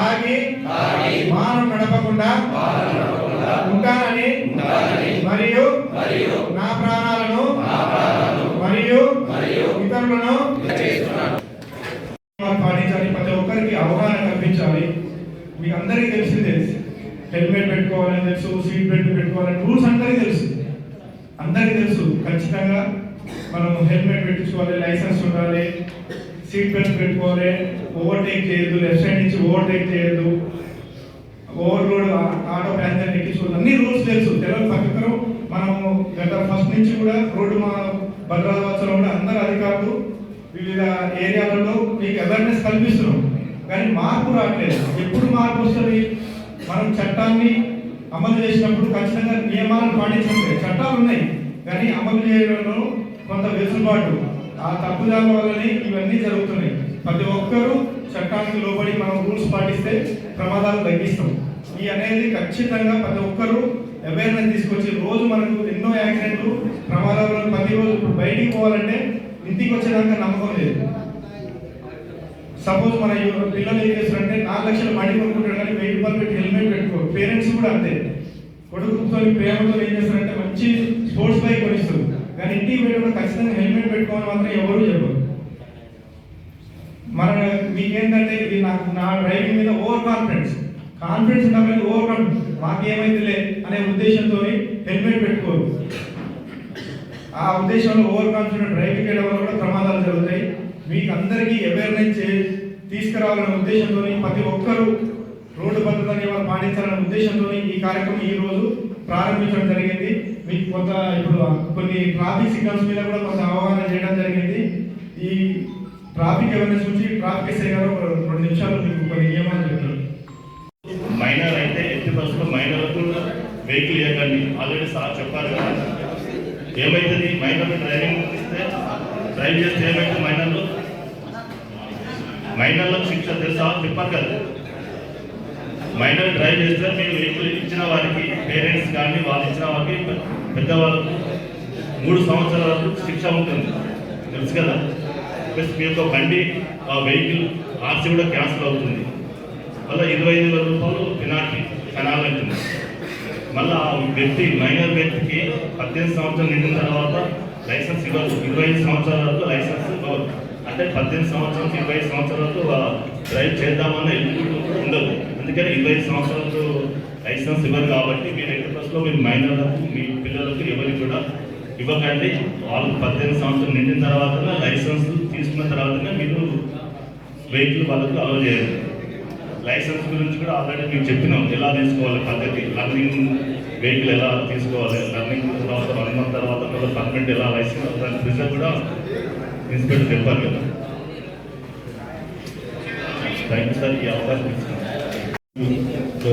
తాగి వాహనం నడపకుండా ఉంటానని మరియు నా ప్రాణాలను మరియు ఇతరులను పాటించాలి. ప్రతి ఒక్కరికి అవగాహన కల్పించాలి. మీకు అందరికీ తెలిసిందే హెల్మెట్ పెట్టుకోవాలని తెలుసు సీట్ బెల్ట్ పెట్టుకోవాలని రూల్స్ అందరికీ తెలుసు. అందరికీ తెలుసు. ఖచ్చితంగా మనం హెల్మెట్ పెట్టించుకోవాలి లైసెన్స్ ఉండాలి. సీట్ బెల్ట్ పెట్టుకోవాలి ఓవర్టేక్ చేయొద్దు లెఫ్ట్ సైడ్ నుంచి ఓవర్టేక్ చేయొద్దు. ఓవర్లోడ్ ఆటో ప్యాసింజర్ ఎక్కించుకోవద్దు. అన్ని రూల్స్ తెలుసు. తెలియని ప్రతి మనము గత ఫస్ట్ నుంచి కూడా రోడ్డు మా భద్రావతిలో కూడా అందరు అధికారులు వివిధ ఏరియాలలో మీకు అవేర్నెస్ కల్పిస్తున్నాం కానీ మార్పు రావట్లేదు. ఎప్పుడు మార్పు వస్తుంది? మనం చట్టాన్ని అమలు చేసినప్పుడు ఖచ్చితంగా నియమాలను పాటించలేదు చట్టాలు ఉన్నాయి. కానీ అమలు చేయడంలో కొంత వెసులుబాటు. ఆ తప్పుదాల వల్లనే ఇవన్నీ జరుగుతున్నాయి. ప్రతి ఒక్కరూ చట్టానికి లోబడి మనం రూల్స్ పాటిస్తే ప్రమాదాలు తగ్గిస్తాం. ఈ అనేది ఖచ్చితంగా ప్రతి ఒక్కరూ అవేర్నెస్ తీసుకొచ్చి రోజు మనకు ఎన్నో యాక్సిడెంట్లు ప్రమాదాలు ప్రతిరోజు ఇప్పుడు బయటికి పోవాలంటే ఇంటికి వచ్చేదాకా నమ్మకం లేదు. సపోజ్ మన పిల్లలు ఏం చేస్తారంటే నాలుగు లక్షలు మడి కొనుక్కుంటారు కానీ వెయ్యి రూపాయలు పెట్టి హెల్మెట్ పెట్టుకో. పేరెంట్స్ కూడా అంతే. కొడుకుతో ప్రేమతో ఏం చేస్తారంటే మంచి స్పోర్ట్స్ బైక్ కొని కానీ ఇంటికి వెళ్ళినప్పుడు ఖచ్చితంగా హెల్మెట్ పెట్టుకోవాలి మాత్రం ఎవరు చెప్పరు. మన మీకేంటంటే ఇది నాకు నా డ్రైవింగ్ మీద ఓవర్ కాన్ఫిడెన్స్. కాన్ఫిడెన్స్ ఉన్నప్పుడు ఓవర్ కాన్ఫిడెన్స్. మాకేమైందిలే అనే ఉద్దేశంతో హెల్మెట్ పెట్టుకోరు. ఆ ఉద్దేశంలో ఓవర్ కాన్ఫిడెంట్ డ్రైవింగ్ చేయడం వల్ల కూడా ప్రమాదాలు జరుగుతాయి. మీకు అందరికీ అవేర్నెస్ తీసుకురావాలనే ఉద్దేశంతో ప్రతి ఒక్కరూ రోడ్డు భద్రత నియమాలు పాటించాలనే ఉద్దేశంతో ఈ కార్యక్రమం ఈ రోజు ప్రారంభించడం జరిగింది. మీకు కొంత ఇప్పుడు కొన్ని ట్రాఫిక్ సిగ్నల్స్ మీద కూడా కొంత అవగాహన చేయడం జరిగింది. ఈ ట్రాఫిక్ అవేర్నెస్ గురించి ట్రాఫిక్ ఎస్ఐ గారు రెండు నిమిషాలు మీకు కొన్ని నియమాలు చెప్తారు. మైనర్ అయితే ఎట్టి బస్సులో మైనర్లకు వెహికల్ ఇవ్వకండి. ఆల్రెడీ సార్ చెప్పారు కదా. ఏమైతుంది? మైనర్ డ్రైవింగ్ ఇస్తే డ్రైవ్ చేస్తే ఏమైతుంది మైనర్లు? మైనర్లకు శిక్ష తెలుసా? చెప్పారు కదా. మైనర్ డ్రైవ్ చేస్తే మీరు వెహికల్ ఇచ్చిన వారికి పేరెంట్స్ కానీ వాళ్ళు ఇచ్చిన వారికి పెద్దవాళ్ళకు మూడు సంవత్సరాల వరకు శిక్ష ఉంటుంది. తెలుసు కదా? ప్లస్ మీ యొక్క బండి ఆ వెహికల్ ఆర్సీ కూడా క్యాన్సిల్ అవుతుంది. మళ్ళీ ఇరవై ఐదు వేల రూపాయలు పెనాల్టీ పెనాల్టీ అవుతుంది మళ్ళీ ఆ వ్యక్తి మైనర్ వ్యక్తికి పద్దెనిమిది సంవత్సరాలు నిండిన తర్వాత లైసెన్స్ ఇవ్వదు. ఇరవై ఐదు సంవత్సరాల వరకు లైసెన్స్ ఇవ్వదు. అంటే పద్దెనిమిది సంవత్సరాల ఇరవై ఐదు సంవత్సరాలకు డ్రైవ్ చేద్దామన్న ఎలిజిబిలిటీ ఉండదు. అందుకని ఇరవై ఐదు సంవత్సరాలకు లైసెన్స్ ఇవ్వరు కాబట్టి మీరు ఎట్టి బస్సులో మీరు మైనర్లకు మీ పిల్లలకు ఎవరికి కూడా ఇవ్వకండి. వాళ్ళు పద్దెనిమిది సంవత్సరాలు నిండిన తర్వాత లైసెన్స్ తీసుకున్న తర్వాతనే మీరు వెహికల్ వాళ్ళకు అలౌ చేయాలి. లైసెన్స్ గురించి కూడా ఆల్రెడీ మీకు చెప్పినాం. ఎలా తీసుకోవాలి పద్ధతి? లర్నింగ్ వెహికల్ ఎలా తీసుకోవాలి? లర్నింగ్ తర్వాత వన్ మంత్ తర్వాత మళ్ళీ పర్మనెంట్ ఎలా లైసెన్స్? దాని రిజల్ట్ కూడా ఇన్స్పెక్టర్ చెప్పారు కదా. Thank you sir. ఈ అవకాశం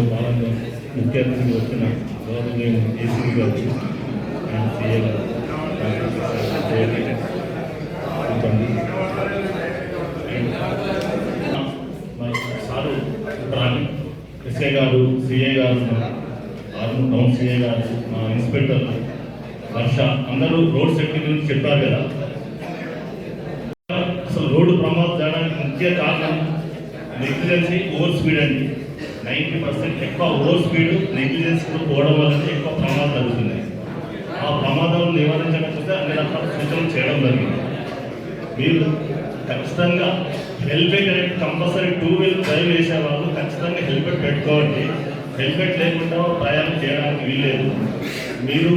భాగంగా ముఖ్య అతిథిగా వచ్చిన ఏసీ గారు అండ్ సీఎల్ మరి సారు రాని ఎస్ఐ గారు సిఐ గారు ఆరు టౌన్ సిఐ గారు మా ఇన్స్పెక్టర్ వర్ష అందరూ రోడ్ సేఫ్టీ గురించి చెప్పారు కదా. అసలు రోడ్డు ప్రమాదం జరగడానికి ముఖ్య కారణం నెగ్లిజెన్సీ ఓవర్ స్పీడ్ అండి. నైంటీ పర్సెంట్ ఎక్కువ ఓవర్ స్పీడ్ నెగ్లిజెన్స్ పోవడం వల్ల ఎక్కువ ప్రమాదం జరుగుతున్నాయి. ఆ ప్రమాదాలను నివారించకపోతే అన్ని రకాల సూచనలు చేయడం జరిగింది. మీరు ఖచ్చితంగా హెల్మెట్ అనేది కంపల్సరీ టూ వీలర్ డ్రైవ్ చేసే వాళ్ళు ఖచ్చితంగా హెల్మెట్ పెట్టుకోండి. హెల్మెట్ లేకుండా ప్రయాణం చేయడానికి వీల్లేదు. మీరు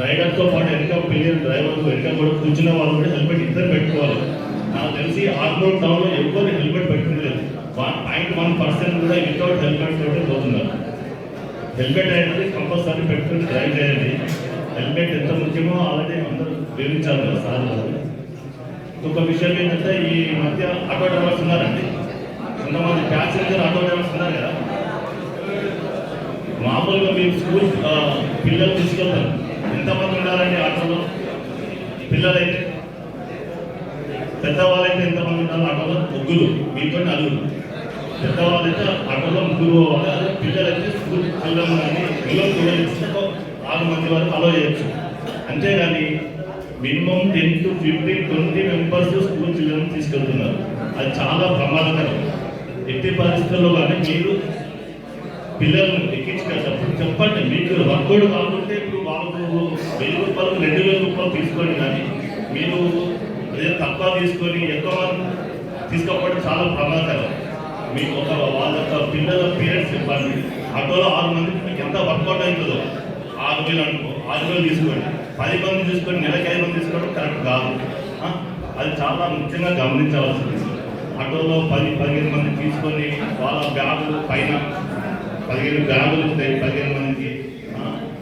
రైడర్తో పాటు వెనక పిల్లలు డ్రైవర్ వెనక కూడా కూర్చున్న వాళ్ళు కూడా హెల్మెట్ ఇద్దరు పెట్టుకోవాలి. నాకు తెలిసి ఆర్మోడ్ టౌన్లో ఎవరు వన్ పాయింట్ వన్ పర్సెంట్ కూడా వితౌట్ హెల్మెట్ తోటే పోతున్నారు. హెల్మెట్ అనేది కంపల్సరీ పెట్టుకుని డ్రైవ్ చేయండి. హెల్మెట్ ఎంత ముఖ్యమో ఆల్రెడీ అందరూ వివరించాలి కదా సార్ గారు. ఇంకొక విషయం ఏంటంటే ఈ మధ్య ఆటో డ్రైవర్స్ ఉన్నారండి. కొంతమంది ప్యాసింజర్ ఆటో డ్రైవర్స్ ఉన్నారు కదా. మామూలుగా మీరు స్కూల్ పిల్లలు తీసుకెళ్తారు. ఎంతమంది ఉండాలండి ఆటోలో? పిల్లలైతే. పెద్దవాళ్ళైతే ఎంతమంది ఉంటారు ఆటోలో? ముగ్గురు. మీతో నలుగురు. పెద్దవాళ్ళైతే ఆటోలో ముగ్గురు పోవాలి అదే పిల్లలైతే స్కూల్ పిల్లలు కానీ పిల్లలు పిల్లలు ఆరు మంది వరకు అలో చేయొచ్చు. అంతేగాని minimum ten to fifteen twenty members school పిల్లలను తీసుకెళ్తున్నారు. అది చాలా ప్రమాదకరం. ఎట్టి పరిస్థితుల్లో కానీ మీరు పిల్లలను ఎక్కించుకెళ్ళినప్పుడు చెప్పండి మీకు వర్కౌట్ కాకుంటే ఇప్పుడు వాళ్ళకు వెయ్యి రూపాయలు రెండు వేల రూపాయలు తీసుకోండి కానీ మీరు అదే తక్కువ తీసుకొని ఎక్కువ తీసుకోకపోవడం చాలా ప్రమాదకరం. మీకు ఒక వాళ్ళ యొక్క పిల్లల పేరెంట్స్ ఇవ్వండి ఆటోలో ఆరు మంది మీకు ఎంత వర్కౌట్ అవుతుందో. ఆరు వేలు అనుకో ఆరు వేలు తీసుకోండి. పది మంది తీసుకొని నెలకి ఐదు మంది తీసుకోవడం కరెక్ట్ కాదు. అది చాలా ముఖ్యంగా గమనించవలసింది ఆటోలో పది పదిహేను మంది తీసుకొని వాళ్ళ బ్యాగులు పైన పదిహేను బ్యాగులు ఉంటాయి పదిహేను మందికి.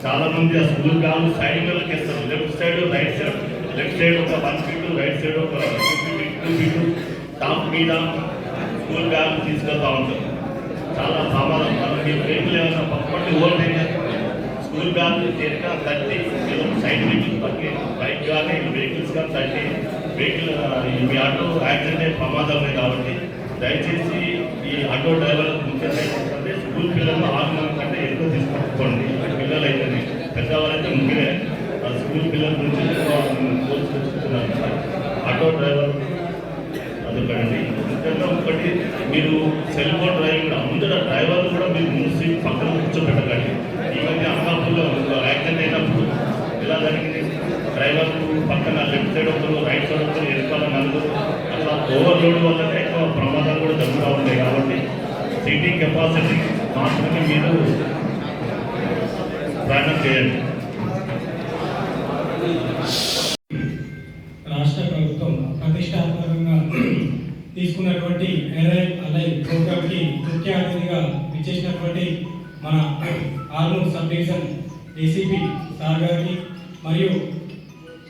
చాలా మంది ఆ స్కూల్ బ్యాగులు సైడ్ మీదకి వేస్తారు. Left side right side left side ఒక వన్ ఫీట్ రైట్ సైడ్ ఒక టూ ఫీట్ టాప్ మీద స్కూల్ బ్యాగ్ తీసుకెళ్తా ఉంటారు చాలా ప్రమాదం మనకి వెహికల్ ఏమైనా పక్కపట్టి ఓవర్టేక్ స్కూల్ బ్యాగ్ ఎక్కడ తట్టి ఏదో సైడ్ వెహికల్స్ పట్టి బైక్ కానీ వెహికల్స్ కానీ తట్టి వెహికల్ మీ ఆటో యాక్సిడెంట్ అయ్యే ప్రమాదాలు ఉన్నాయి కాబట్టి దయచేసి ఈ ఆటో డ్రైవర్ ముఖ్యంగా ఏంటంటే స్కూల్ పిల్లలు ఆరు కంటే ఎక్కువ తీసుకోండి పిల్లలు అయితే పెద్దవారైతే ముగ్గురే ఆ స్కూల్ పిల్లల నుంచి కోర్సు ఆటో డ్రైవర్ అదొకటి ఖచ్చితంగా ఒకటి మీరు సెల్ ఫోన్ డ్రైవింగ్ కూడా ముందర డ్రైవర్ కూడా మీరు ముందు సీట్ పక్కన కూర్చోబెట్టకండి. ఈ మధ్య అమలాపూర్లో యాక్సిడెంట్ అయినప్పుడు ఎలా జరిగింది? డ్రైవర్ పక్కన లెఫ్ట్ సైడ్ ఒకరు రైట్ సైడ్ ఒకరు ఎదుర్కొన్న నలుగురు అట్లా ఓవర్లోడ్ వల్లనే ఎక్కువ ప్రమాదాలు కూడా జరుగుతూ ఉంటాయి కాబట్టి సీటింగ్ కెపాసిటీ మాత్రమే మీరు ప్రయాణం చేయండి. ఉన్నటువంటి మన Armoor sub division ACP sir గారికి మరియు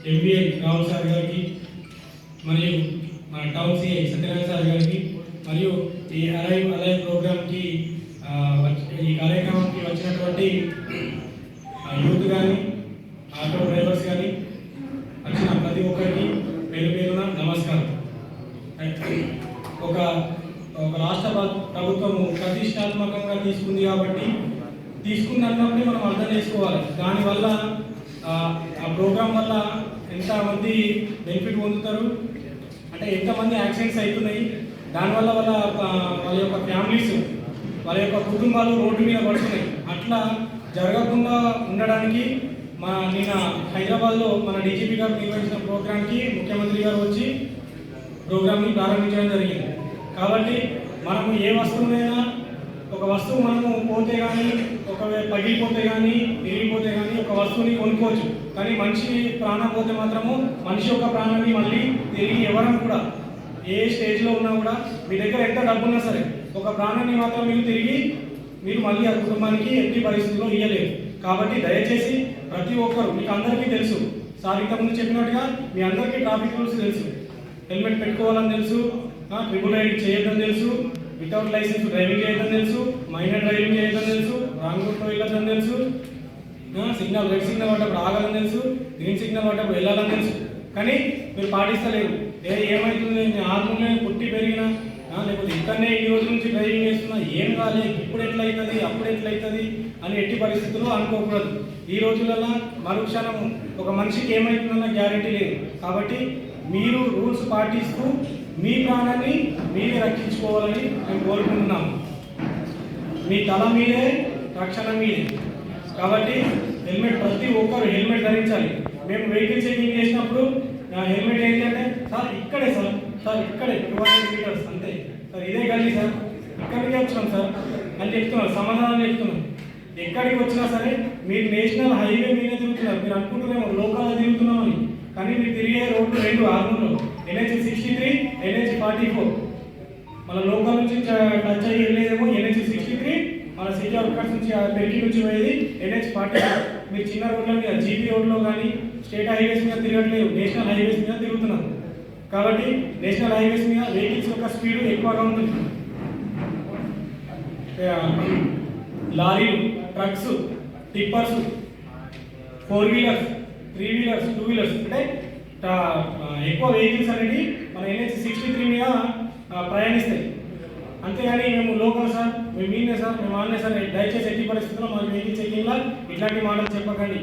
ఎంబీఏ రావుల్ సార్ గారికి మరియు మన టౌన్ సిఐ సత్యనారాయణ సార్ గారికి మరియు ఈ అలైవ్ అలైవ్ ప్రోగ్రామ్కి ఈ కార్యక్రమానికి వచ్చినటువంటి యూత్ కానీ ఆటో డ్రైవర్స్ కానీ వచ్చిన ప్రతి ఒక్కరికి పేరు పేరున నమస్కారం ఒక ఒక రాష్ట్ర ప్ర- ప్రభుత్వము ప్రతిష్టాత్మకంగా తీసుకుంది కాబట్టి తీసుకున్నప్పుడు మనం అర్థం చేసుకోవాలి. దానివల్ల ఆ, ప్రోగ్రామ్ ప్రోగ్రాం వల్ల ఎంతమంది బెనిఫిట్ పొందుతారు? అంటే ఎంతమంది యాక్సిడెంట్స్ అవుతున్నాయి? దానివల్ల వాళ్ళ వాళ్ళ యొక్క ఫ్యామిలీస్ వాళ్ళ యొక్క కుటుంబాలు రోడ్డు మీద పడుతున్నాయి. అట్లా జరగకుండా ఉండడానికి మన నిన్న హైదరాబాద్లో మన డీజీపీ గారు నిర్వహించిన ప్రోగ్రామ్కి ముఖ్యమంత్రి గారు వచ్చి ప్రోగ్రామ్ని ప్రారంభించడం జరిగింది. కాబట్టి మనము ఏ వస్తువునైనా ఒక వస్తువు మనము పోతే కానీ ఒకవేళ పగిలిపోతే కానీ విరిగిపోతే కానీ ఒక వస్తువుని కొనుక్కోవచ్చు. కానీ మనిషి ప్రాణం పోతే మాత్రము మనిషి యొక్క ప్రాణాన్ని మళ్ళీ తిరిగి ఇవ్వడం కూడా ఏ స్టేజ్లో ఉన్నా కూడా మీ దగ్గర ఎంత డబ్బు ఉన్నా సరే ఒక ప్రాణాన్ని మాత్రం మీరు తిరిగి మీరు మళ్ళీ ఆ కుటుంబానికి ఎట్టి పరిస్థితుల్లో ఇవ్వలేరు కాబట్టి దయచేసి ప్రతి ఒక్కరు మీకు అందరికీ తెలుసు సార్ ఇంతకుముందు చెప్పినట్టుగా మీ అందరికీ ట్రాఫిక్ రూల్స్ తెలుసు. హెల్మెట్ పెట్టుకోవాలని తెలుసు ట్రిపుల్ రైడింగ్ చేయొద్దని తెలుసు వితౌట్ లైసెన్స్ డ్రైవింగ్ చేయొద్దని తెలుసు మైనర్ డ్రైవింగ్ చేయొద్దని తెలుసు రాంగ్ రూట్లో వెళ్ళొద్దని తెలుసు సిగ్నల్ రెడ్ సిగ్నల్ పడ్డప్పుడు ఆగాలని తెలుసు గ్రీన్ సిగ్నల్ పడ్డప్పుడు వెళ్ళాలని తెలుసు. కానీ మీరు పాటిస్తలేరు ఏ ఏమవుతుంది నేను ఆర్మూలే పుట్టి పెరిగినా లేకపోతే ఇక్కడనే ఈ రోజు నుంచి డ్రైవింగ్ చేస్తున్నా ఏం కాలే ఇప్పుడు ఎట్లా అవుతుంది అప్పుడు ఎట్లా అవుతుంది అని ఎట్టి పరిస్థితుల్లో అనుకోకూడదు. ఈ రోజులలో మరుక్షణం ఒక మనిషికి ఏమవుతుందన్న గ్యారెంటీ లేదు. కాబట్టి మీరు రూల్స్ పాటిస్తూ మీ ప్రాణాన్ని మీరే రక్షించుకోవాలని మేము కోరుకుంటున్నాము మీ తల మీదే రక్షణ మీదే. కాబట్టి హెల్మెట్ ప్రతి ఒక్కరు హెల్మెట్ ధరించాలి. మేము వెహికల్ చెకింగ్ చేసినప్పుడు హెల్మెట్ ఏంటంటే సార్ ఇక్కడే సార్ సార్ ఇక్కడే టూ హండ్రెడ్ మీటర్స్ అంతే. సార్ ఇదే గల్లీ సార్ ఇక్కడికి వచ్చినాం సార్. అని చెప్తున్నారు సమాధానం చెప్తున్నాం ఎక్కడికి వచ్చినా సరే మీరు నేషనల్ హైవే మీద తిరుగుతున్నారు. మీరు అనుకుంటున్నాము లోకల్లో తిరుగుతున్నామని. కానీ మీరు తిరిగే రోడ్డు రెండు ఆర్మూర్లో NH sixty three NH forty four మన లోకల్ నుంచి టచ్ అయ్యి వెళ్ళేదేమో ఎన్హెచ్ సిక్స్టీ త్రీ మన సిటీ అవుట్కట్స్ నుంచి పెరిగి నుంచి పోయేది ఎన్హెచ్ ఫార్టీ మీరు చిన్న రోడ్ల మీద జీపీ రోడ్లో కానీ స్టేట్ హైవేస్ మీద తిరగట్లేదు. నేషనల్ హైవేస్ మీద తిరుగుతున్నారు. కాబట్టి నేషనల్ హైవేస్ మీద వెహికల్స్ యొక్క స్పీడ్ ఎక్కువగా ఉంటుంది. లారీలు trucks tippers four wheelers three wheelers two wheelers అంటే ఎక్కువ వెహికల్స్ అనేది మన ఎన్హెచ్ సిక్స్టీ త్రీ మీద ప్రయాణిస్తాయి. అంతేగాని మేము లోకల్ సార్ మేము మీనే సార్ మేము ఆన్లైన్ సార్ దయచేసి ఎట్టి పరిస్థితుల్లో మా వెహికల్ చెక్కింగ్లా ఇట్లాంటి మాటలు చెప్పకండి.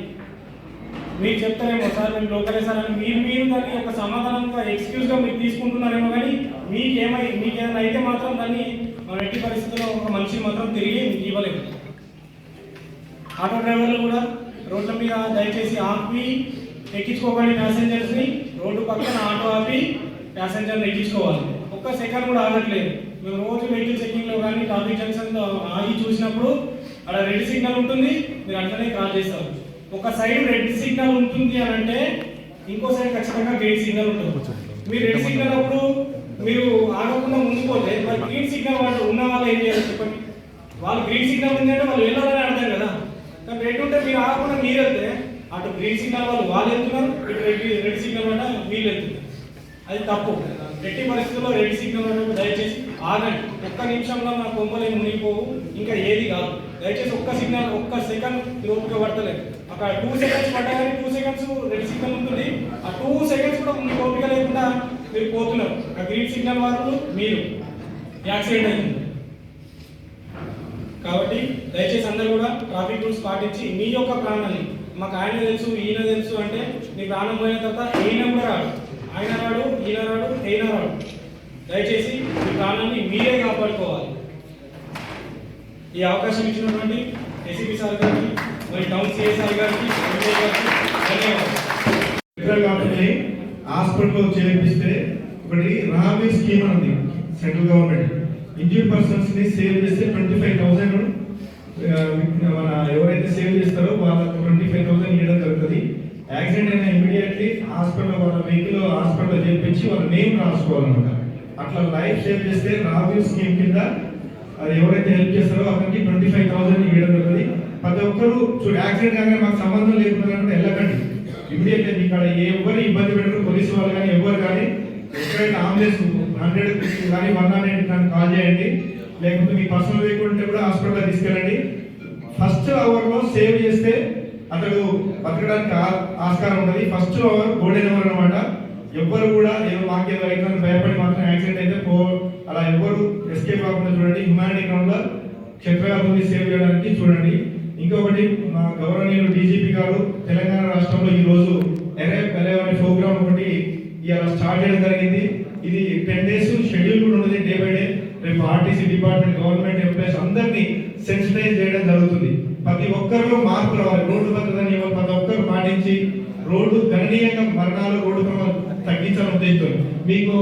మీరు చెప్తారేమో సార్ మేము లోకలే సార్ అని. మీరు మీరు దాన్ని ఒక సమాధానంగా ఎక్స్క్యూజ్గా మీరు తీసుకుంటున్నారేమో కానీ మీకేమై మీకేమైనా మీకు ఏమైనా అయితే మాత్రం దాన్ని మనం ఎట్టి పరిస్థితుల్లో ఒక మనిషి మాత్రం తిరిగి ఇవ్వలేదు ఆటో డ్రైవర్లు కూడా రోడ్ల మీద దయచేసి ఆపి ఎక్కించుకోకండి ప్యాసింజర్స్ని రోడ్డు పక్కన ఆటో ఆపి ప్యాసింజర్ని ఎక్కించుకోవాలి. ఒక్క సెకండ్ కూడా ఆగట్లేదు. మేము రోజు వెహికల్ చెకింగ్లో కానీ ట్రాఫిక్ జంక్షన్లో ఆగి చూసినప్పుడు అక్కడ రెడ్ సిగ్నల్ ఉంటుంది. మీరు అట్లనే కాల్ చేస్తారు. ఒక సైడ్ రెడ్ సిగ్నల్ ఉంటుంది అని అంటే ఇంకో సైడ్ ఖచ్చితంగా గ్రీన్ సిగ్నల్ ఉంటుంది మీరు రెడ్ సిగ్నల్ అప్పుడు మీరు ఆగకుండా ముందుకు మరి గ్రీన్ సిగ్నల్ వాళ్ళు ఉన్న వాళ్ళు ఏం చేయాలి చెప్పండి? వాళ్ళు గ్రీన్ సిగ్నల్ ఉంది అంటే వాళ్ళు వెళ్ళాలని అర్థం కదా. కానీ రెడ్ ఉంటే మీరు ఆగకుండా మీరు వెళ్తే అటు గ్రీన్ సిగ్నల్ వాళ్ళు వాళ్ళు వెళ్తున్నారు ఇటు రెడ్ రెడ్ సిగ్నల్ వల్ల వీళ్ళు వెళ్తున్నారు అది తప్పు. ఎట్టి పరిస్థితుల్లో రెడ్ సిగ్నల్ వల్ల దయచేసి ఆగండి. ఒక్క నిమిషంలో నా కొంపలే మునిగిపోవు. ఇంకా ఏది కాదు. దయచేసి ఒక్క సిగ్నల్ ఒక్క సెకండ్ ఓపిక పడతలేదు. అక్కడ టూ సెకండ్స్ పడ్డా కానీ టూ సెకండ్స్ రెడ్ సిగ్నల్ ఉంటుంది. ఆ టూ సెకండ్స్ కూడా మీకు ఓపిక లేకుండా మీరు పోతున్నారు. ఆ గ్రీన్ సిగ్నల్ వాళ్ళు మీరు. యాక్సిడెంట్ అయింది. కాబట్టి దయచేసి అందరూ కూడా ట్రాఫిక్ రూల్స్ పాటించి మీ యొక్క ప్రాణాన్ని మాకు ఆయన తెలుసు ఈయన తెలుసు అంటే నీ ప్రాణం పోయిన తర్వాత ఈయన కూడా రాడు. ఆయన రాడు ఈయన రాడు ఈయన రాడు. దయచేసి మీ ప్రాణాన్ని మీరే కాపాడుకోవాలి. ఈ అవకాశం ఇచ్చినటువంటి ఎస్సీపీ సార్ గారికి మరి టౌన్ సిఐ సార్ గారికి ఎంఏ గారికి ధన్యవాదాలు. ఇతర హాస్పిటల్లో చేర్పిస్తే ఒకటి రాబీ స్కీమ్ అని ఉంది సెంట్రల్ గవర్నమెంట్. ఇంజూర్డ్ పర్సన్స్ని సేవ్ చేస్తే ట్వంటీ ఫైవ్ థౌసండ్ మన ఎవరైతే సేవ్ చేస్తారో వాళ్ళకి ట్వంటీ ఫైవ్ థౌసండ్ ఇవ్వడం జరుగుతుంది యాక్సిడెంట్ అయిన ఇమీడియట్లీ హాస్పిటల్ వాళ్ళ వెహికల్ హాస్పిటల్ చేర్పించి వాళ్ళ రాసుకోవాలన్నమాట అట్లా లైఫ్ సేవ్ చేస్తే రాబీ స్కీమ్ కింద అది ఎవరైతే హెల్ప్ చేస్తారో అతనికి ట్వంటీ ఫైవ్ థౌసండ్ ఇవ్వడం జరుగుతుంది. ప్రతి ఒక్కరు చూడు యాక్సిడెంట్ కానీ మాకు సంబంధం లేకుండా వెళ్ళకండి. ఇమీడియట్గా మీకు ఇక్కడ ఎవరు ఇబ్బంది పెట్టరు పోలీసు వాళ్ళు కానీ ఎవరు కానీ. ఎక్కడైతే అంబులెన్స్ హండ్రెడ్ కానీ వన్ హండ్రెడ్ కానీ కాల్ చేయండి. లేకపోతే మీ పర్సనల్ వెహికల్ ఉంటే కూడా హాస్పిటల్ తీసుకెళ్ళండి. ఫస్ట్ అవర్లో సేవ్ చేస్తే అతడు బతకడానికి ఆ- ఆస్కారం ఉంటుంది ఫస్ట్ అవర్ గోల్డెన్ అవర్ అనమాట ఎవ్వరు కూడా ఏదో వాక్యం అవుతుందని భయపడి మాత్రం యాక్సిడెంట్ అయితే పో అలా ఎవ్వరు ఎస్కేప్ కాకుండా చూడండి. హ్యుమానిటీ గ్రౌండ్లో క్షత్రయాత్రని సేవ్ చేయడానికి చూడండి. ఇంకొకటి మా గౌరవనీయులు డీజీపీ గారు తెలంగాణ రాష్ట్రంలో ఈ రోజు ఎరే పెరే అనే ప్రోగ్రామ్ ఒకటి ఇలా స్టార్ట్ చేయడం జరిగింది. ఇది టెన్ డేస్ షెడ్యూల్ కూడా ఉన్నది డే బై డే. రేపు ఆర్టీసీ డిపార్ట్మెంట్ గవర్నమెంట్ ఎంప్లాయీస్ అందరినీ సెన్సిటైజ్ చేయడం జరుగుతుంది. ప్రతి ఒక్కరిలో మార్పు రావాలి. రోడ్డు భద్రత ప్రతి ఒక్కరు పాటించి రోడ్డు గణనీయంగా మరణాలు రోడ్డు ప్రమాదం తగ్గించాలని ఉద్దేశంతో మీకు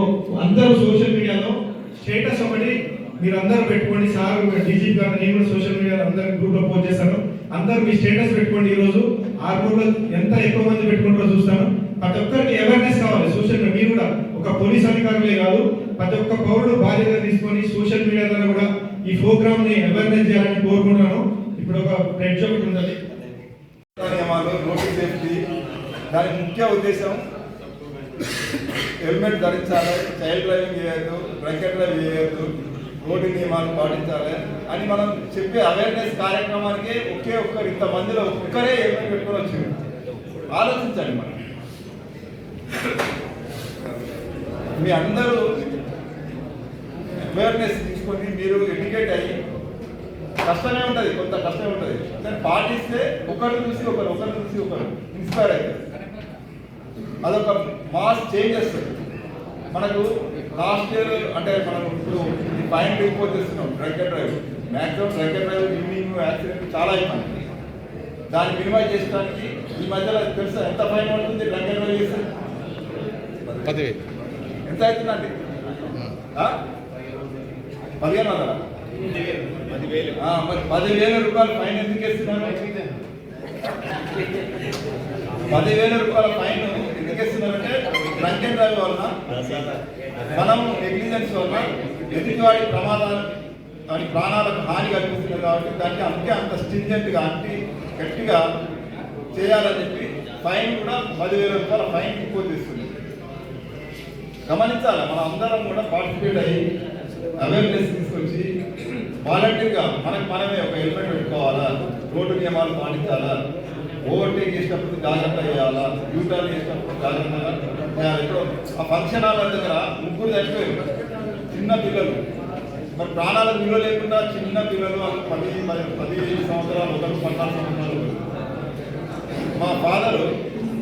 అందరూ సోషల్ మీడియాలో స్టేటస్ ఒకటి మీరు అందరూ పెట్టుకోండి. సార్ డీజీపీ గారు నేను కూడా సోషల్ మీడియాలో అందరు గ్రూప్లో పోస్ట్ చేస్తాను. అందరూ మీ స్టేటస్ పెట్టుకోండి ఈ రోజు ఆ గ్రూప్లో ఎంత ఎక్కువ మంది పెట్టుకుంటారో చూస్తాను. ప్రతి ఒక్కరికి అవేర్నెస్ కావాలి. సోషల్ మీడియా మీరు కూడా. ఒక పోలీస్ అధికారులే కాదు ప్రతి ఒక్క పౌరుడు బాధ్యత తీసుకొని సోషల్ మీడియా ద్వారా కూడా ఈ ప్రోగ్రామ్ని అవేర్నెస్ చేయాలని కోరుకుంటున్నాను. ఇప్పుడు ఒక ప్రెడ్ ఒకటి ఉంటుంది నియమాలు సేఫ్టీ దాని ముఖ్య ఉద్దేశం హెల్మెట్ ధరించాలి చైల్డ్ డ్రైవింగ్ చేయొద్దు డ్రంక్ డ్రైవ్ చేయొద్దు రోడ్డు నియమాలు పాటించాలి అని మనం చెప్పే అవేర్నెస్ కార్యక్రమానికి ఒకే ఒక్కరు ఇంతమందిలో ఒక్కరే హెల్మెట్ పెట్టుకొని వచ్చింది ఆలోచించండి మనం. మీ అందరూ అవేర్నెస్ తీసుకొని మీరు ఎడ్యుకేట్ అయ్యి కష్టమే ఉంటుంది కొంత కష్టమే ఉంటుంది. కానీ పాటిస్తే ఒకరిని చూసి ఒకరు ఒకరిని చూసి ఒకరు ఇన్స్పైర్ అవుతారు. అదొక మాస్ చేంజ్ వస్తుంది మనకు లాస్ట్ ఇయర్ అంటే మనం ఇప్పుడు ఈ ఫైన్ రిపోర్ట్ చేస్తున్నాం drunk and drive maximum drunk and drive evening accident చాలా అయిపోయింది దాన్ని మినిమైజ్ చేసుకోవడానికి ఈ మధ్యలో తెలుసా ఎంత ఫైన్ పడుతుంది డ్రంక్ అండ్ డ్రైవ్ చేస్తే? ఎంత అవుతుందండి? పదిహేను వందల? మరి పదివేల రూపాయలు ఫైన్ ఎందుకు వేస్తున్నారు? పదివేల రూపాయల ఫైన్ ఎందుకేస్తున్నారంటే డ్రంక్ అండ్ డ్రైవ్ వలన మనం నెగ్లిజెన్స్ వలన ఎదుటివాడి ప్రమాదాలు వాడి ప్రాణాలకు హాని కల్పిస్తుంది కాబట్టి దానికి అందుకే అంత స్టింజెంట్గా అంటే గట్టిగా చేయాలని చెప్పి ఫైన్ కూడా పదివేల రూపాయల ఫైన్ ఇంపోజ్ చేస్తుంది. గమనించాలి? మనం అందరం కూడా పార్టిసిపేట్ అయ్యి అవేర్నెస్ తీసుకొచ్చి వాలంటీర్గా మనకు మనమే ఒక హెల్మెట్ పెట్టుకోవాలా? రోడ్డు నియమాలు పాటించాలా? ఓవర్టేక్ చేసేటప్పుడు జాగ్రత్త చేయాలా? యూటర్న్ చేసినప్పుడు జాగ్రత్తగా ఇప్పుడు ఆ ఫంక్షన్ హాల్ దగ్గర ముగ్గురు చచ్చిపోయారు చిన్న పిల్లలు. మరి ప్రాణాలకు విలువ లేకుండా చిన్న పిల్లలు వాళ్ళు పది పది పది సంవత్సరాలు ఒకరు పద్నాలుగు సంవత్సరాలు మా ఫాదర్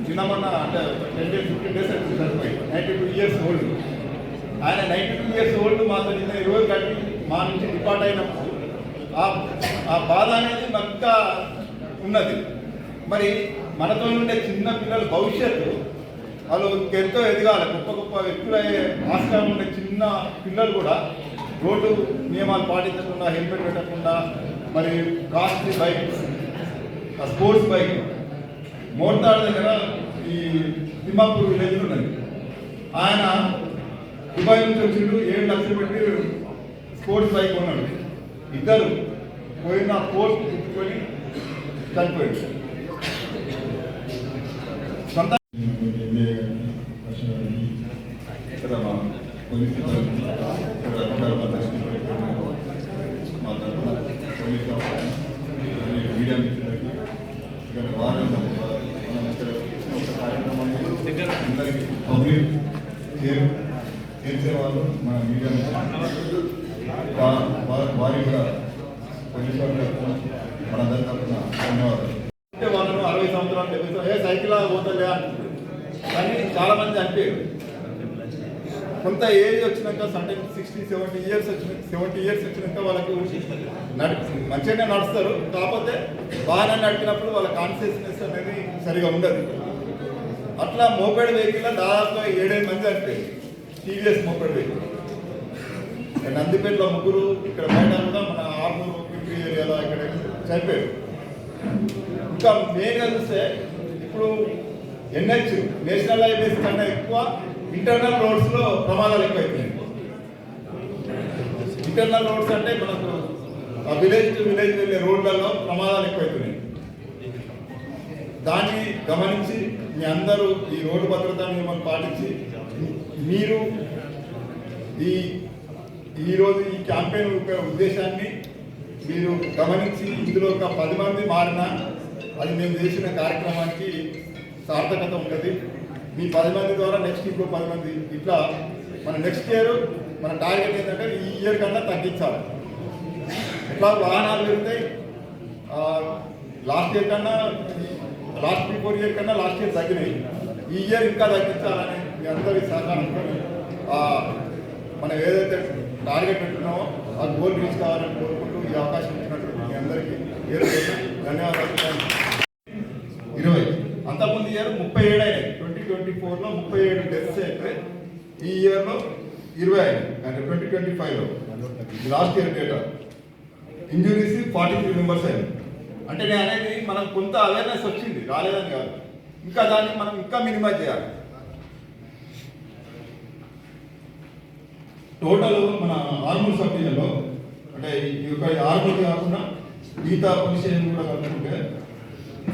చిన్నమన్న అంటే టెన్ డేస్ ఫిఫ్టీన్ డేస్ చనిపోయి. నైంటీ టూ ఇయర్స్ ఓల్డ్ ఆయన నైంటీ టూ ఇయర్స్ ఓల్డ్ మాతో నిన్న ఇరవై కట్టి మా నుంచి డిపార్ట్ అయినప్పుడు ఆ ఆ బాధ అనేది మాకు ఇంకా ఉన్నది. మరి మనతో ఉండే చిన్న పిల్లల భవిష్యత్తు వాళ్ళు ఎంతో ఎదగాలి గొప్ప గొప్ప వ్యక్తులయ్యే ఆస్కారం ఉండే చిన్న పిల్లలు కూడా రోడ్డు నియమాలు పాటించకుండా హెల్మెట్ పెట్టకుండా మరి costly bike sports bike Mortad దగ్గర ఈ తిమ్మాపూర్ విలేజ్ ఉన్నది. ఆయన దుబాయ్ నుంచి వచ్చిండు ఏడు లక్షలు పెట్టి స్పోర్ట్స్ బైక్ కొన్నాడు. ఇద్దరు పోయిన పోస్ట్ తీసుకొని చనిపోయాడు సొంత ఇక్కడ మా పోలీస్ సిబ్బంది, ఇక్కడ అధికారుల దర్శనం మా తరఫున పోలీస్ ఆఫీసర్, మరియు మీడియా మిత్రులకి ఇక్కడ వారం మనం ఇక్కడ ఒక కార్యక్రమాన్ని అందరికీ పబ్లిక్ చేరు చేసే వాళ్ళు మన మీడియా కూడా మనందరి తరఫున ధన్యవాదాలు అంటే వాళ్ళను అరవై సంవత్సరాలు డెబ్బై ఏ సైకిల్ పోతలే అంటున్నారు కానీ చాలా మంది అంటే కొంత ఏజ్ వచ్చినాక అంటే సిక్స్టీ సెవెంటీ ఇయర్స్ వచ్చిన సెవెంటీ ఇయర్స్ వచ్చినాక వాళ్ళకు నడి మంచిగానే నడుస్తారు కాకపోతే బాగానే నడిపినప్పుడు వాళ్ళ కాన్షియస్నెస్ అనేది సరిగా ఉండదు అట్లా మోపెడ్ వెహికల్ దాదాపు ఏడేడు మంది అంటే టీవీఎస్ మోపెడ్ వెహికల్ నందిపేటలో ముగ్గురు ఇక్కడ బయట కూడా మన ఆర్మూరు పిపి ఏరియాలో ఇక్కడ చనిపోయారు. ఇంకా మెయిన్గా చూస్తే ఇప్పుడు ఎన్హెచ్ నేషనల్ హైవేస్ కన్నా ఎక్కువ ఇంటర్నల్ రోడ్స్లో ప్రమాదాలు ఎక్కువైపోయాయి ఇంటర్నల్ రోడ్స్ అంటే మనకు విలేజ్ టు విలేజ్ వెళ్ళే రోడ్లలో ప్రమాదాలు ఎక్కువైపోయినాయి. దాన్ని గమనించి మీ అందరూ ఈ రోడ్డు భద్రతా నియమాలు పాటించి మీరు ఈ ఈరోజు ఈ క్యాంపెయిన్ యొక్క ఉద్దేశాన్ని మీరు గమనించి ఇందులో ఒక పది మంది మారినా అది మేము చేసిన కార్యక్రమానికి సార్థకత ఉంటుంది. మీ పది మంది ద్వారా నెక్స్ట్ ఇంకో పది మంది ఇట్లా మన నెక్స్ట్ ఇయర్ మన టార్గెట్ ఏంటంటే ఈ ఇయర్ కన్నా తగ్గించాలి. ఇట్లా వాహనాలు పెరుగుతాయి? లాస్ట్ ఇయర్ కన్నా లాస్ట్ బిఫోర్ ఇయర్ కన్నా లాస్ట్ ఇయర్ తగ్గినాయి. ఈ ఇయర్ ఇంకా తగ్గించాలని మీ అందరి సహకారంతో ఆ, మనం ఏదైతే టార్గెట్ పెట్టుకున్నామో ఆ గోల్ రీచ్ కావాలని కోరుకుంటూ ఈ అవకాశం ఇచ్చినట్టు మీ అందరికీ ధన్యవాదాలు. ఇరవై. అంతకుముందు ఇయర్ ముప్పై ఏడు అయినాయి. ట్వంటీ ట్వంటీ ఫోర్లో ముప్పై ఏడు డెత్స్ అయితే ఈ ఇయర్లో ఇరవై అయినాయి. అంటే ట్వంటీ ట్వంటీ ఫైవ్లో. Last year data injuries forty three members అయింది అంటే నేను అనేది మనం కొంత అవేర్నెస్ వచ్చింది. రాలేదని కాదు. ఇంకా దాన్ని మనం ఇంకా మినిమైజ్ చేయాలి. టోటల్ మన ఆర్మూర్ సబ్ డివిజన్లో అంటే ఈ యొక్క ఆర్మూర్ కాకుండా మిగతా పోలీస్ స్టేషన్ కూడా కలుపుకుంటే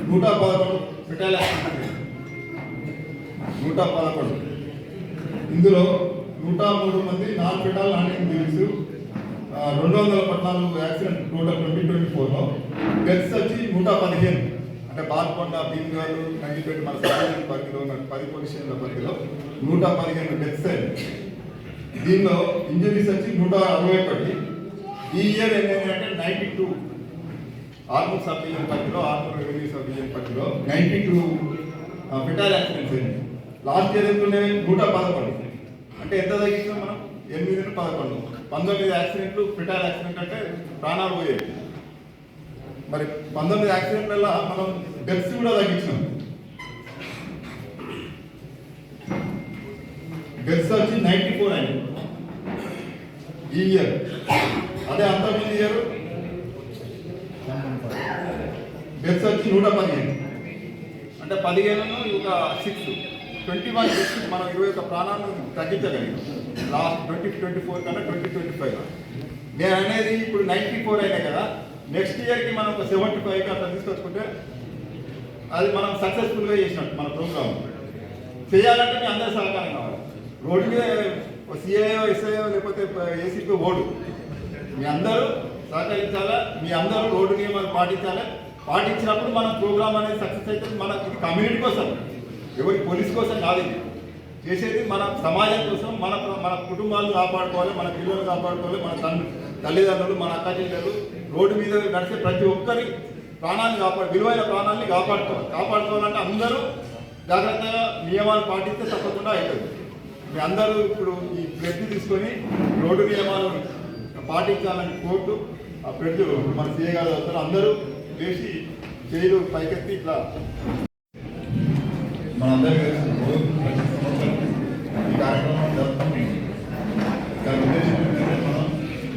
నూట పదకొండు ఫిటాలిటీ నూట పదకొండు. ఇందులో నూట మూడు మంది నాన్ ఫిటాల్ నాన్ ఇంజరీస్ రెండు వందల పద్నాలుగు యాక్సిడెంట్ టోటల్ ట్వంటీ ట్వంటీ ఫోర్లో. డెత్స్ వచ్చి నూట పదిహేను. అంటే బాల్కొండ భీమ్గాలు నందిపేట మన సాధారణ పరిధిలో పది పొజిషన్ల పరిధిలో నూట పదిహేను డెత్స్ అయ్యాయి. దీనిలో ఇంజరీస్ వచ్చి నూట అరవై ఒకటి. ఈ ఇయర్ ఏంటంటే ninety two Armoor sub division పరిధిలో ఆర్మూర్ రెవెన్యూ సబ్ డివిజన్ పరిధిలో నైంటీ టూ ఫిటాల్ యాక్సిడెంట్స్ అయింది లాస్ట్ ఇయర్ ఎంతుండే నూట పదకొండు. అంటే ఎంత తగ్గించాం మనం? ఎనిమిది నుండి పదకొండు. పంతొమ్మిది యాక్సిడెంట్లు ఫిటాల్ యాక్సిడెంట్ అంటే ప్రాణాలు పోయేవి. మరి పంతొమ్మిది యాక్సిడెంట్ల మనం డెత్స్ కూడా తగ్గించినాం. డెత్స్ వచ్చి నైంటీ ఫోర్ అయింది ఈ ఇయర్ అదే అంతకుముందు ఇయర్ డెత్స్ వచ్చి నూట పదిహేను. అంటే పదిహేను ఒక సిక్స్ ట్వంటీ వన్ డెత్స్ మనం ఇరవై ఒక్క ప్రాణాలను తగ్గించగలిగాం. లాస్ట్ ట్వంటీ ట్వంటీ ఫోర్ కన్నా ట్వంటీ ట్వంటీ ఫైవ్ నేను అనేది ఇప్పుడు నైంటీ ఫోర్ అయినాయి కదా నెక్స్ట్ ఇయర్కి మనం ఒక సెవెంటీ ఫైవ్ అట్లా తీసుకొచ్చుకుంటే అది మనం సక్సెస్ఫుల్గా చేసినట్టు మన ప్రోగ్రామ్ చేయాలంటే మీ అందరి సహకారం కావాలి. రోడ్డు మీద సిఐఓ ఎస్ఐఓ లేకపోతే ఏసీపీ ఓడు మీ అందరూ సహకరించాలా? మీ అందరూ రోడ్డు నియమాలు పాటించాలి? పాటించినప్పుడు మన ప్రోగ్రామ్ అనేది సక్సెస్ అవుతుంది మన ఇది కమ్యూనిటీ కోసం ఎవరి పోలీస్ కోసం కాదు చేసేది మన సమాజం కోసం మన మన కుటుంబాలను కాపాడుకోవాలి మన పిల్లలు కాపాడుకోవాలి మన తండ్రి తల్లిదండ్రులు మన అక్క చెల్లెలు రోడ్డు మీద నడిచే ప్రతి ఒక్కరి ప్రాణాన్ని కాపాడు విలువైన ప్రాణాలని కాపాడుకోవాలి. కాపాడుకోవాలంటే అందరూ జాగ్రత్తగా నియమాలు పాటిస్తే తప్పకుండా అవుతుంది మీ అందరూ ఇప్పుడు ఈ బ్రెడ్ తీసుకొని రోడ్డు నియమాలు పాటించాలని కోర్టు ఆ బ్రెడ్ మన సీఏ గారు వస్తారు. అందరూ చేసి చేతులు పైకెత్తి ఇట్లా. మనందరికీ తెలుసు ఈ కార్యక్రమం జరుగుతుంది. దాని ఉద్దేశం ఏంటంటే మనం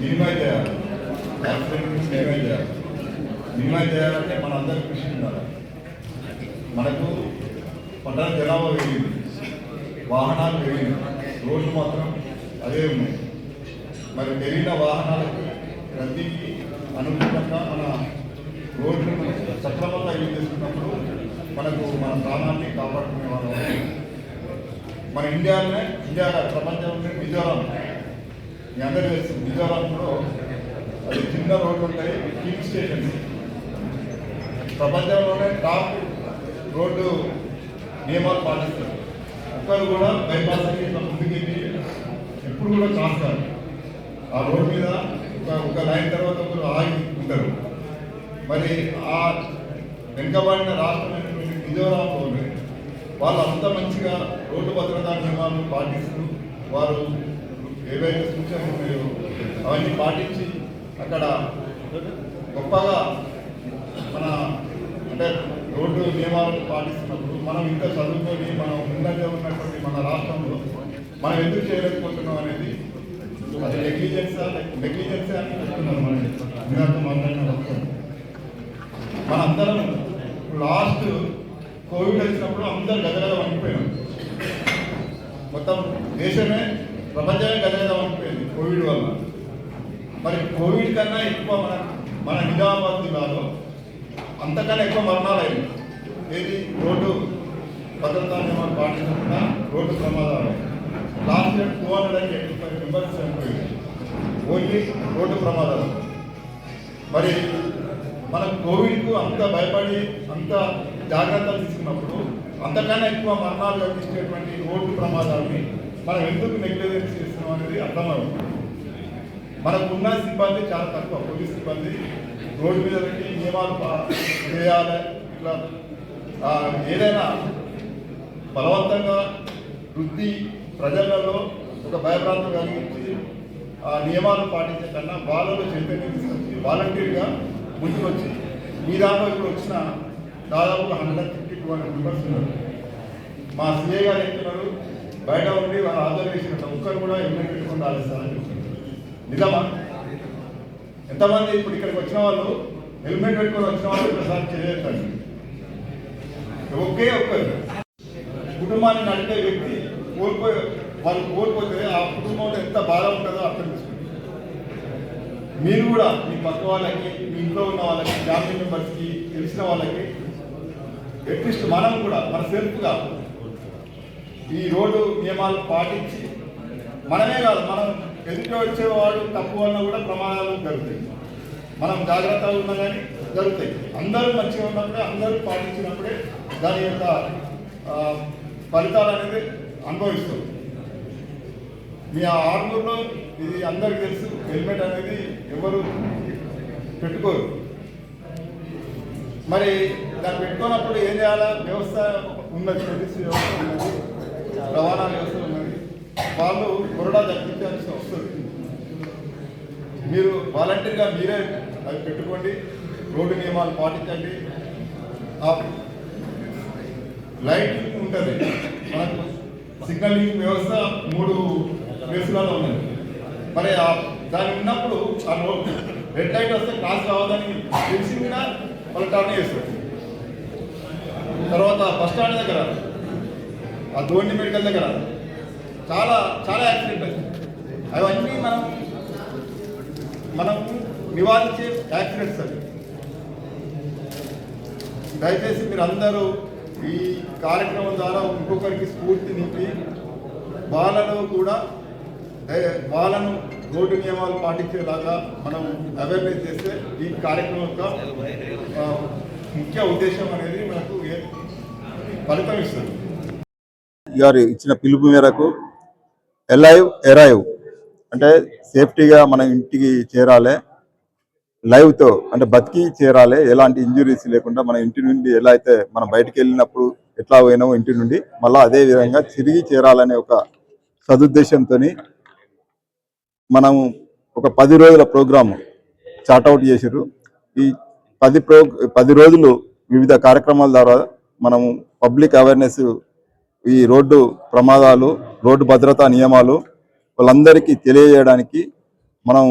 మినిమై చేయాలి. యాక్సిడెంట్ చేయాలి. మినిమై చేయాలంటే మన కృషి ఉండాలి. మనకు పట్టణ జనాభా పెరిగింది. వాహనాలు పెరిగింది రోడ్లు మాత్రం అదే ఉన్నాయి. మరి పెరిగిన వాహనాలకు రద్దీకి అనుగుణంగా మన రోడ్లు సక్రమంగా యూజ్ చేసుకున్నప్పుడు మనకు మన ప్రాణాన్ని కాపాడుకునే వాళ్ళం. మన ఇండియాలోనే ఇండియా ప్రపంచంలోనే మిజోరాం. మీ అందరూ తెలుసు మిజోరాంలో అది చిన్న రోడ్లు ఉంటాయి హిల్ స్టేషన్. ప్రపంచంలోనే టాప్ రోడ్డు నియమాలు పాటిస్తారు. ఒక్కరు కూడా బైపాస్ ఇట్లా ముందుకెళ్ళి ఎప్పుడు కూడా కాస్తారు. ఆ రోడ్ మీద ఒక ఒక లైన్ తర్వాత ఒకరు ఆగి ఉంటారు. మరి ఆ వెనుకబడిన రాష్ట్రమైనటువంటి మిజోరాంలోనే వాళ్ళు అంత మంచిగా రోడ్డు భద్రతా నియమాలను పాటిస్తూ వారు ఏవైతే సూచనలు ఉన్నాయో అవన్నీ పాటించి అక్కడ గొప్పగా మన అంటే రోడ్డు నియమాలను పాటిస్తున్నప్పుడు మనం ఇంకా చదువుకొని మనం ఉన్నత ఉన్నటువంటి మన రాష్ట్రంలో మనం ఎందుకు చేయలేకపోతున్నాం అనేది అది నెగ్లిజెన్సా నెగ్లిజెన్సా అని చెప్తున్నారు మనం ఇందాక మాట్లాడిన మనందరం లాస్ట్ కోవిడ్ వచ్చినప్పుడు అందరు గదగద వండిపోయాం మొత్తం దేశమే ప్రపంచమే గదగద వండిపోయింది కోవిడ్ వల్ల. మరి కోవిడ్ కన్నా ఎక్కువ మన మన నిజామాబాద్ జిల్లాలో అంతకన్నా ఎక్కువ మరణాలు అయింది ఏది? రోడ్డు భద్రతా నియమాలు పాటించకుండా రోడ్డు ప్రమాదాలు. Last year two hundred and eighty five members చనిపోయింది ఓన్లీ రోడ్డు ప్రమాదాలు. మరి మనం కోవిడ్కు అంత భయపడి అంత జాగ్రత్తలు తీసుకున్నప్పుడు అంతకన్నా ఎక్కువ మరణాలు కలిగించేటువంటి రోడ్డు ప్రమాదాలని మనం ఎందుకు నెగ్లిజెన్స్ చేస్తున్నాం అనేది అర్థమవుతుంది మనకున్న సిబ్బంది చాలా తక్కువ పోలీస్ సిబ్బంది రోడ్డు మీద పెట్టి నియమాలు చేయాలి. ఇట్లా ఏదైనా బలవంతంగా వృద్ధి ప్రజలలో ఒక భయభ్రాంతం కలిగించి ఆ నియమాలు పాటించే కన్నా వాళ్ళలో చైతన్యం తీసుకొచ్చి వాలంటీర్గా ముందుకు వచ్చి మీ దాంట్లో ఇప్పుడు వచ్చిన దాదాపు hundred fifty two hundred members ఉన్నారు. మా సీఏ గారు చెప్తున్నారు బయట ఉండి వాళ్ళు ఆబ్జర్వేషన్ ఒక్కరు కూడా హెల్మెట్ పెట్టుకుని రాలేదు సార్ నిజమా? ఎంతమంది ఇప్పుడు ఇక్కడికి వచ్చిన వాళ్ళు? హెల్మెట్ పెట్టుకొని వచ్చిన వాళ్ళు ఒకసారి చేయొచ్చండి ఒకే ఒక్కరు. కుటుంబాన్ని నడిపే వ్యక్తి కోల్పోయి వాళ్ళు కోల్పోతే ఆ కుటుంబంలో ఎంత బాధ ఉంటుందో అర్థం చేసుకోండి. మీరు కూడా మీ పక్క వాళ్ళకి మీ ఇంట్లో ఉన్న వాళ్ళకి ఫ్యామిలీ మెంబర్స్కి తెలిసిన వాళ్ళకి అట్లీస్ట్ మనం కూడా మన సెల్ఫ్గా ఈ రోడ్డు నియమాలు పాటించి మనమే కాదు మనం ఎదుటి వచ్చేవాడు తప్పు అన్న కూడా ప్రమాదాలు జరుగుతాయి. మనం జాగ్రత్తగా ఉన్నా కానీ జరుగుతాయి. అందరూ మంచిగా ఉన్నప్పుడే అందరూ పాటించినప్పుడే దాని యొక్క ఫలితాలు అనేది అనుభవిస్తాం. మీ ఆ ఆర్మూర్లో ఇది అందరికీ తెలుసు హెల్మెట్ అనేది ఎవరు పెట్టుకోరు. మరి దాన్ని పెట్టుకున్నప్పుడు ఏం చేయాలా? వ్యవస్థ ఉన్నది పోలీసు వ్యవస్థ ఉన్నది రవాణా వ్యవస్థ ఉన్నది. వాళ్ళు కొరడా తగ్గించాల్సి వస్తుంది మీరు వాలంటీర్గా మీరే అది పెట్టుకోండి రోడ్డు నియమాలు పాటించండి. ఆ లైటింగ్ ఉంటుంది. మనకు సిగ్నలింగ్ వ్యవస్థ మూడు ప్లేసులలో ఉన్నది. మరి దాన్ని దాని ఉన్నప్పుడు ఆ రోడ్ రెడ్ లైట్ వస్తే క్రాస్ కావద్దని తెలిసి కూడా వాళ్ళు టర్న్ చేస్తారు. తర్వాత బస్ స్టాండ్ దగ్గర ఆ ధోని మెడికల్ దగ్గర చాలా చాలా యాక్సిడెంట్ అవుతుంది అవన్నీ మనం మనం నివారించే యాక్సిడెంట్స్ అవి. దయచేసి మీరు అందరూ ఈ కార్యక్రమం ద్వారా ఇంకొకరికి స్ఫూర్తి నింపి వాళ్ళను కూడా బాలను వాళ్ళను రోడ్డు నియమాలు పాటించేలాగా మనం అవేర్నెస్ చేస్తే ఈ కార్యక్రమం యొక్క ముఖ్య ఉద్దేశం అనేది మనకు ఫలితం ఇస్తుంది. గారు ఇచ్చిన పిలుపు మేరకు ఎలైవ్ ఎరైవ్ అంటే సేఫ్టీగా మనం ఇంటికి చేరాలి లైవ్తో అంటే బతికి చేరాలి ఎలాంటి ఇంజురీస్ లేకుండా మన ఇంటి నుండి ఎలా అయితే మనం బయటికి వెళ్ళినప్పుడు ఎట్లా పోయినామో ఇంటి నుండి మళ్ళీ అదే విధంగా తిరిగి చేరాలనే ఒక సదుద్దేశంతో మనం ఒక పది రోజుల ప్రోగ్రాము చార్ట్అవుట్ చేసారు ఈ పది ప్రో పది రోజులు వివిధ కార్యక్రమాల ద్వారా మనము పబ్లిక్ అవేర్నెస్ ఈ రోడ్డు ప్రమాదాలు రోడ్డు భద్రతా నియమాలు వాళ్ళందరికీ తెలియజేయడానికి మనం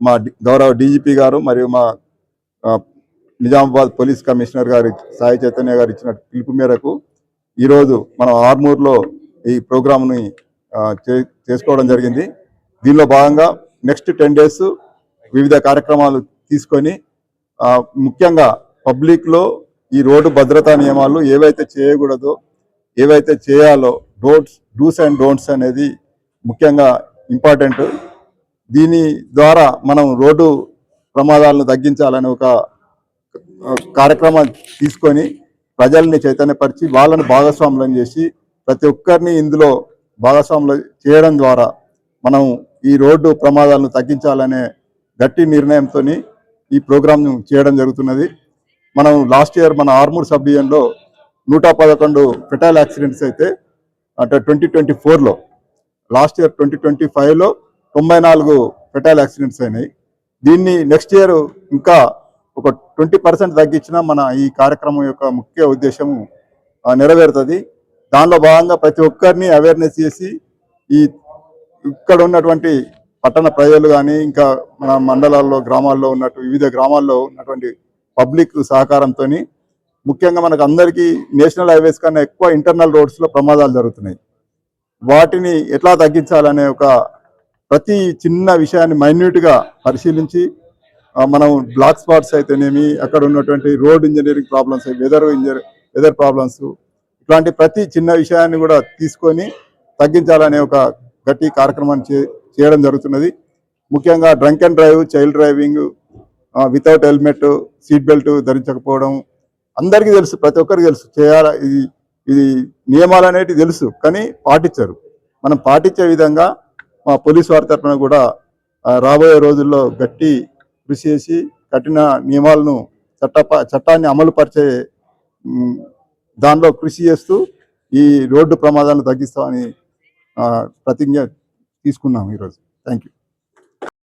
మా గౌరవ డీజీపీ గారు మరియు మా నిజామాబాద్ పోలీస్ కమిషనర్ గారి సాయి చైతన్య గారు ఇచ్చిన పిలుపు మేరకు ఈరోజు మనం ఆర్మూర్లో ఈ ప్రోగ్రామ్ని చే- చేసుకోవడం జరిగింది. దీనిలో భాగంగా నెక్స్ట్ టెన్ డేస్ వివిధ కార్యక్రమాలు తీసుకొని ముఖ్యంగా పబ్లిక్లో ఈ రోడ్డు భద్రతా నియమాలు ఏవైతే చేయకూడదో ఏవైతే చేయాలో డోట్స్ డూస్ అండ్ డోంట్స్ అనేది ముఖ్యంగా ఇంపార్టెంట్. దీని ద్వారా మనం రోడ్డు ప్రమాదాలను తగ్గించాలని ఒక కార్యక్రమం తీసుకొని ప్రజల్ని చైతన్యపరిచి వాళ్ళని భాగస్వాములను చేసి ప్రతి ఒక్కరిని ఇందులో భాగస్వాములు చేయడం ద్వారా మనం ఈ రోడ్డు ప్రమాదాలను తగ్గించాలనే గట్టి నిర్ణయంతో ఈ ప్రోగ్రాంను చేయడం జరుగుతున్నది. మనం లాస్ట్ ఇయర్ మన ఆర్మూర్ సబ్ డివిజన్లో నూట పదకొండు ఫెటల్ యాక్సిడెంట్స్ అయితే అంటే ట్వంటీ ట్వంటీ ఫోర్లో లాస్ట్ ఇయర్ ట్వంటీ ట్వంటీ ఫైవ్లో తొంభై నాలుగు ఫెటల్ యాక్సిడెంట్స్ అయినాయి. దీన్ని నెక్స్ట్ ఇయర్ ఇంకా ఒక ట్వంటీ పర్సెంట్ తగ్గించినా మన ఈ కార్యక్రమం యొక్క ముఖ్య ఉద్దేశము నెరవేరుతుంది. దానిలో భాగంగా ప్రతి ఒక్కరిని అవేర్నెస్ చేసి ఈ ఇక్కడ ఉన్నటువంటి పట్టణ ప్రజలు కానీ ఇంకా మన మండలాల్లో గ్రామాల్లో ఉన్నట్టు వివిధ గ్రామాల్లో ఉన్నటువంటి పబ్లిక్ సహకారంతో ముఖ్యంగా మనకు అందరికీ నేషనల్ హైవేస్ కన్నా ఎక్కువ ఇంటర్నల్ రోడ్స్లో ప్రమాదాలు జరుగుతున్నాయి. వాటిని ఎట్లా తగ్గించాలనే ఒక ప్రతి చిన్న విషయాన్ని మైన్యూట్గా పరిశీలించి మనం బ్లాక్ స్పాట్స్ అయితేనేమి అక్కడ ఉన్నటువంటి road engineering problems weather engineer weather problems ఇట్లాంటి ప్రతి చిన్న విషయాన్ని కూడా తీసుకొని తగ్గించాలనే ఒక గట్టి కార్యక్రమాన్ని చే- చేయడం జరుగుతున్నది. ముఖ్యంగా drunk and drive child driving without helmet seat belt ధరించకపోవడం అందరికీ తెలుసు ప్రతి ఒక్కరికి తెలుసు చేయాల ఇది ఇది నియమాలు అనేటివి తెలుసు కానీ పాటించరు. మనం పాటించే విధంగా మా పోలీస్ వారి తరఫున కూడా రాబోయే రోజుల్లో గట్టి కృషి చేసి కఠిన నియమాలను చట్ట చట్టాన్ని అమలు పరిచే దానిలో కృషి చేస్తూ ఈ రోడ్డు ప్రమాదాలను తగ్గిస్తామని ప్రతిజ్ఞ తీసుకున్నాం ఈరోజు. Thank you